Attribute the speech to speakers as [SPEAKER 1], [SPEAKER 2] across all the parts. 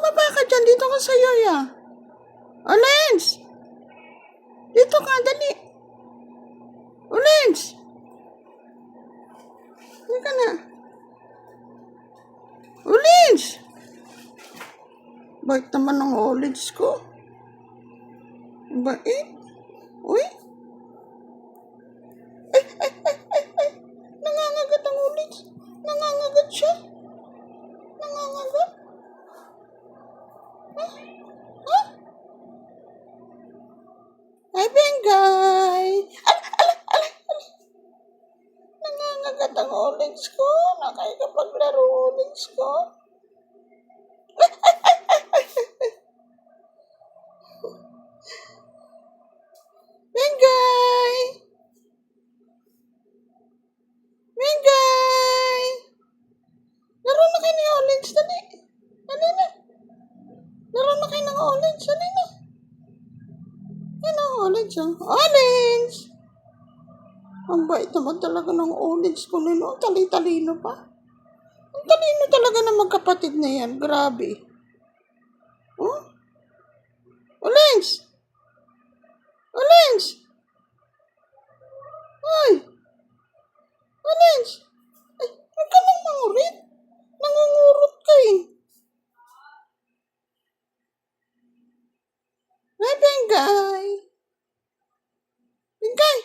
[SPEAKER 1] Bumaba ka dyan. Dito ka sa Yoya. O, Lens! Dito ka, dali. O, Lens! Hindi ka na. O, Lens! Bait naman ng olives ko. Bait. Uy. Ay, ay, ay, ay, ay. Nangangagat ang olives. Nangangagat siya. Nangangagat. Huh? Huh? Ay, Bengay. Ala, ala, ala, ala. Nangangagat ang olives ko. Nakakapaglaro olives ko. Bengay! Bengay! Laro na kayo ni Orange, dali. Dali na. Laro na kayo ng Orange, dali na. Orange, oh. Orange! Ang bait naman talaga ng Orange ko nilo. Ang tali-talino pa. Ang talino talaga ng magkapatid na yan. Grabe. Oh? Orange! Orange! Ay! Orange! Ay, huwag ka nang mangurit. Nangungurot ka eh. Ay, Bengay! Bengay!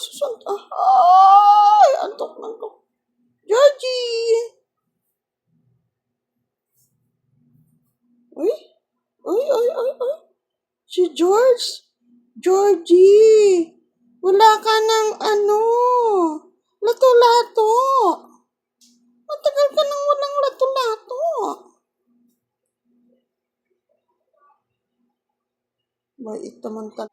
[SPEAKER 1] Ah, ay! Antok na antok. Georgie! Uy! Uy, uy, uy, uy! Si George! Georgie! Wala ka ng ano? Lato-lato! Matagal ka nang walang lato-lato. Bait naman talaga.